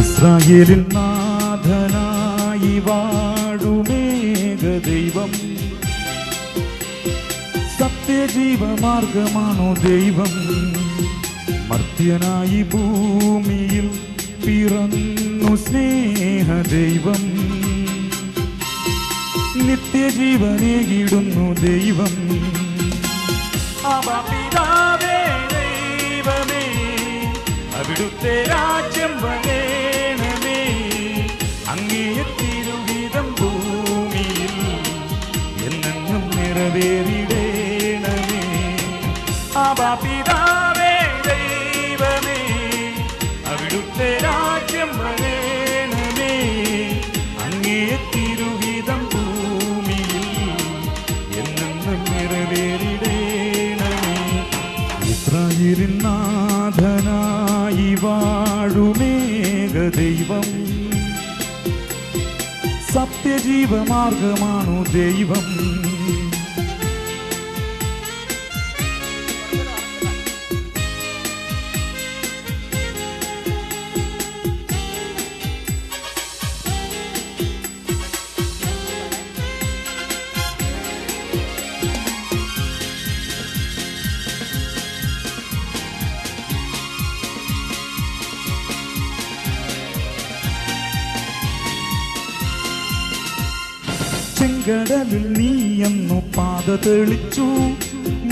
ഇസ്രായേലിൻ നാഥനായി വാഴുമേക ദൈവം. സത്യജീവമാർഗമാണോ ദൈവം? മർത്യനായി ഭൂമിയിൽ പിറന്നു സ്നേഹ ദൈവം. നിത്യജീവനേകിടുന്നു ദൈവം. അവിടുത്തെ രാജ്യം വരേണമേ നിറവേറിടേണമേ. ആബാ പിതാവേ ദൈവം. ചെങ്കടലിൽ നീയെന്നു പാത തെളിച്ചു.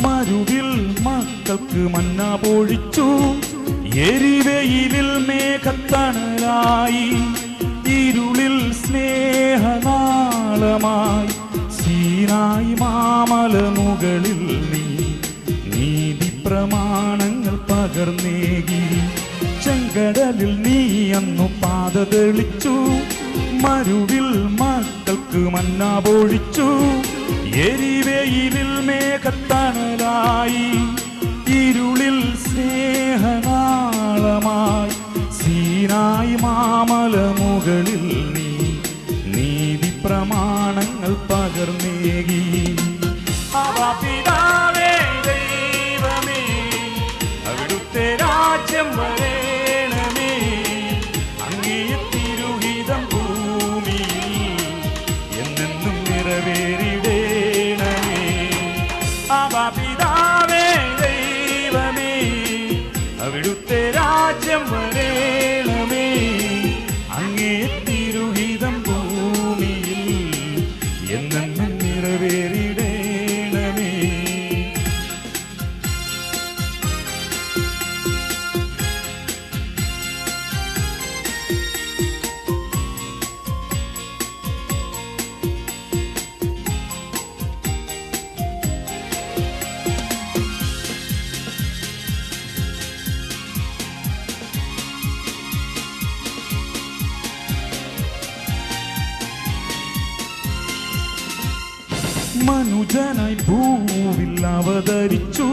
മരുവിൽ മക്കൾക്ക് മന്ന പൊഴിച്ചു. എരിവെയിലിൽ മേഘത്തണലായി. ഇരുളിൽ സ്നേഹനാളമായി. സീനായി മാമല മുകളിൽ നീ. നീതി പ്രമാണങ്ങൾ പകർന്നേകി ചെങ്കടലിൽ നീ അന്നു പാത തെളിച്ചു. മരുവിൽ മക്കൾക്ക് മന്ന പൊഴിച്ചു എരിവെയിലിൽ മേഘത്തണലായി. ഇരുളിൽ സ്നേഹനാളമായി സീനായി മാമല മുകളിൽ മനുജനായി ഭൂവിൽ അവതരിച്ചു.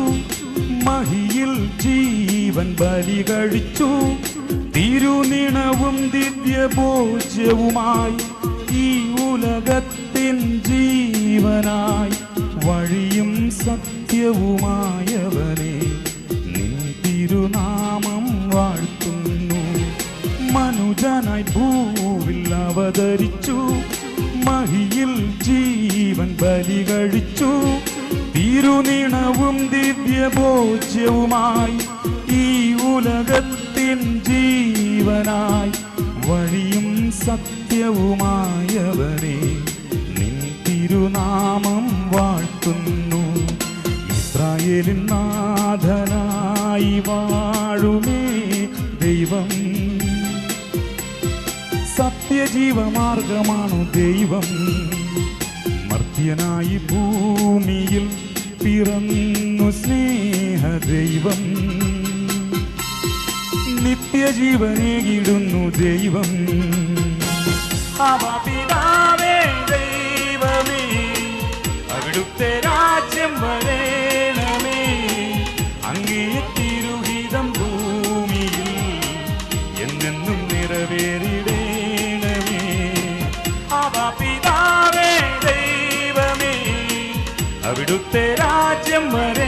മഹിയിൽ ജീവൻ ബലി കഴിച്ചു. തിരുനിണവും ദിവ്യഭോജ്യവുമായി ഈ ഉലകത്തിൻ ജീവനായി വഴിയും സത്യവുമായവനെ നിൻ തിരുനാമം വാഴ്ത്തുന്നു. മനുജനായി ഭൂവിൽ അവതരിച്ചു. മഹിയിൽ ജീവൻ ബലി കഴിച്ചു തിരുനിണവും ദിവ്യഭോജ്യവുമായി ഈ ഉലകത്തിൻ ജീവനായി വഴിയും സത്യവുമായവനെ നിൻ തിരുനാമം സത്യജീവമാർഗമാണു ദൈവം. മർത്യനായി ഭൂമിയിൽ പിറന്നു സ്നേഹ ദൈവം. നിത്യജീവനേകിടുന്നു ദൈവം. അവ അവിടുത്തെ രാജ്യം വരേണമേ